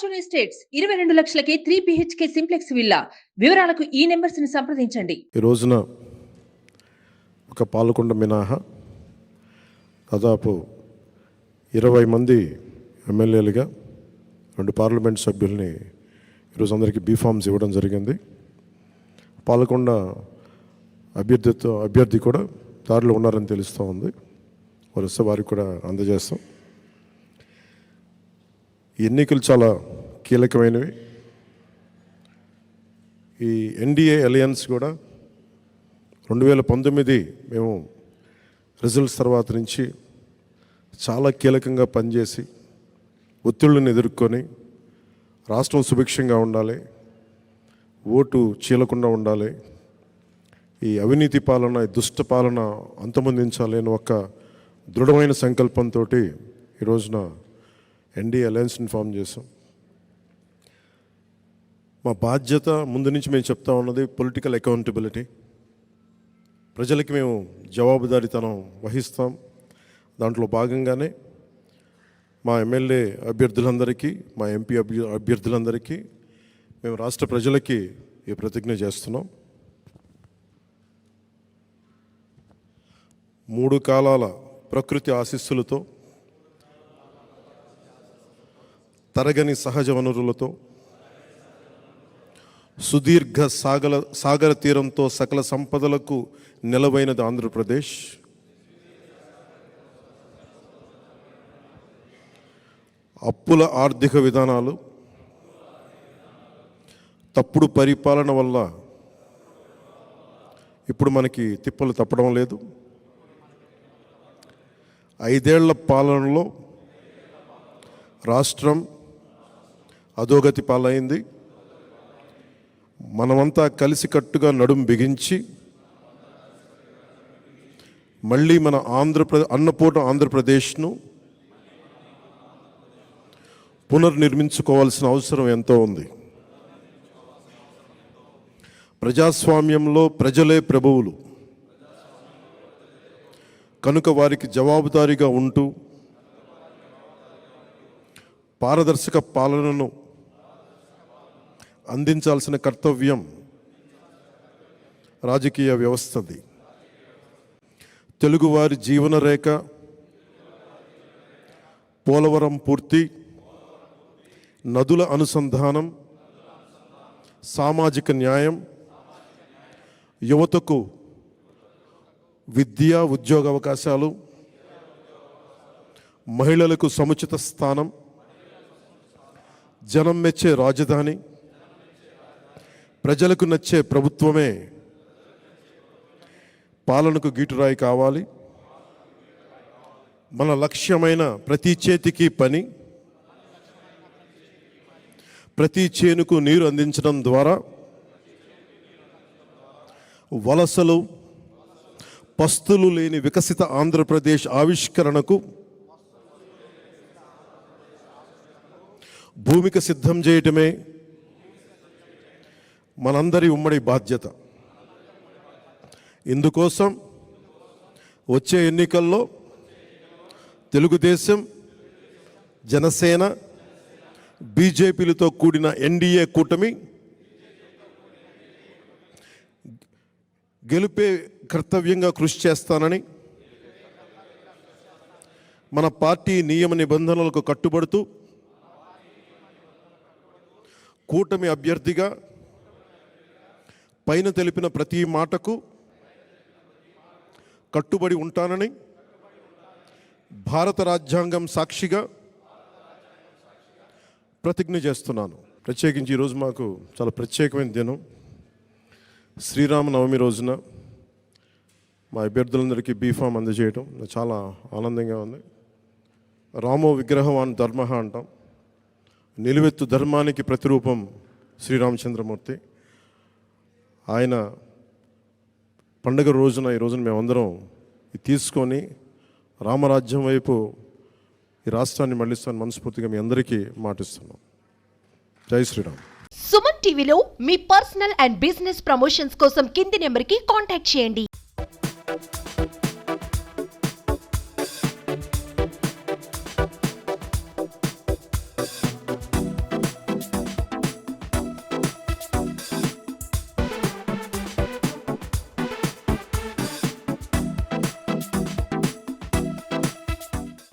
Fortune estates ఇరవై రెండు లక్షలకే త్రీ బిహెచ్కే సింప్లెక్స్ విల్లా వివరాలకు ఈ నెంబర్స్ని సంప్రదించండి. ఈ రోజున ఒక పాలకొండ మినహా దాదాపు ఇరవై మంది ఎమ్మెల్యేలుగా రెండు పార్లమెంట్ సభ్యుల్ని ఈరోజు అందరికీ బీఫామ్స్ ఇవ్వడం జరిగింది. పాలకొండ అభ్యర్థితో అభ్యర్థి కూడా దారిలో ఉన్నారని తెలుస్తూ ఉంది. వరుస వారికి కూడా అందజేస్తాం. ఎన్నికలు చాలా కీలకమైనవి. ఈ ఎన్డీఏ అలయన్స్ కూడా రెండు వేల పంతొమ్మిది మేము రిజల్ట్స్ తర్వాత నుంచి చాలా కీలకంగా పనిచేసి ఒత్తిళ్ళని ఎదుర్కొని రాష్ట్రం సుభిక్షంగా ఉండాలి ఓటు చీలకుండా ఉండాలి ఈ అవినీతి పాలన దుష్ట పాలన అంతమొందించాలి అని ఒక దృఢమైన సంకల్పంతో ఈ రోజున ఎన్డీఏ అలయన్స్ని ఫామ్ చేసాం మా బాధ్యత ముందు నుంచి మేము చెప్తా ఉన్నది పొలిటికల్ అకౌంటబిలిటీ ప్రజలకి మేము జవాబుదారీతనం వహిస్తాం. దాంట్లో భాగంగానే మా ఎమ్మెల్యే అభ్యర్థులందరికీ మా ఎంపీ అభ్య అభ్యర్థులందరికీ మేము రాష్ట్ర ప్రజలకి ఈ ప్రతిజ్ఞ చేస్తున్నాం. మూడు కాలాల ప్రకృతి ఆశీస్సులతో తరగని సహజ వనరులతో సుదీర్ఘ సాగల సాగర తీరంతో సకల సంపదలకు నిలవైనది ఆంధ్రప్రదేశ్. అప్పుల ఆర్థిక విధానాలు తప్పుడు పరిపాలన వల్ల ఇప్పుడు మనకి తిప్పలు తప్పడం లేదు. ఐదేళ్ళ పాలనలో రాష్ట్రం అధోగతి పాలైంది. మనమంతా కలిసికట్టుగా నడుం బిగించి మళ్ళీ మన ఆంధ్రప్రదే అన్నపూర్ణ ఆంధ్రప్రదేశ్ను పునర్నిర్మించుకోవాల్సిన అవసరం ఎంతో ఉంది. ప్రజాస్వామ్యంలో ప్రజలే ప్రభువులు. కనుక వారికి జవాబుదారీగా ఉంటూ పారదర్శక పాలనను అందించాల్సిన కర్తవ్యం రాజకీయ వ్యవస్థది. తెలుగువారి జీవన రేఖ పోలవరం పూర్తి నదుల అనుసంధానం సామాజిక న్యాయం యువతకు విద్య ఉద్యోగ అవకాశాలు మహిళలకు సముచిత స్థానం జనం మెచ్చే రాజధాని ప్రజలకు నచ్చే ప్రభుత్వమే పాలనకు గీటురాయి కావాలి. మన లక్ష్యమైన ప్రతి చేతికి పని ప్రతి చేనుకు నీరు అందించడం ద్వారా వలసలు పస్తులు లేని వికసిత ఆంధ్రప్రదేశ్ ఆవిష్కరణకు భూమిక సిద్ధం చేయటమే మనందరి ఉమ్మడి బాధ్యత. ఇందుకోసం వచ్చే ఎన్నికల్లో తెలుగుదేశం జనసేన బీజేపీలతో కూడిన ఎన్డీఏ కూటమి గెలిపే కర్తవ్యంగా కృషి చేస్తానని మన పార్టీ నియమ నిబంధనలకు కట్టుబడుతూ కూటమి అభ్యర్థిగా పైన తెలిపిన ప్రతి మాటకు కట్టుబడి ఉంటానని భారత రాజ్యాంగం సాక్షిగా ప్రతిజ్ఞ చేస్తున్నాను. ప్రత్యేకించి ఈరోజు మాకు చాలా ప్రత్యేకమైన దినం. శ్రీరామనవమి రోజున మా అభ్యర్థులందరికీ బీఫామ్ అందజేయడం చాలా ఆనందంగా ఉంది. రామో విగ్రహవాన్ ధర్మ అంటాం. నిలువెత్తు ధర్మానికి ప్రతిరూపం శ్రీరామచంద్రమూర్తి. ఆయన పండుగ రోజున ఈ రోజున మేమందరం తీసుకొని రామరాజ్యం వైపు ఈ రాష్ట్రాన్ని మళ్ళిస్తాను మనస్ఫూర్తిగా మీ అందరికీ మాటిస్తున్నాం. జై శ్రీరామ్. సుమన్ టీవీలో మీ పర్సనల్ అండ్ బిజినెస్ ప్రమోషన్స్ కోసం కింది నెంబర్కి కాంటాక్ట్ చేయండి.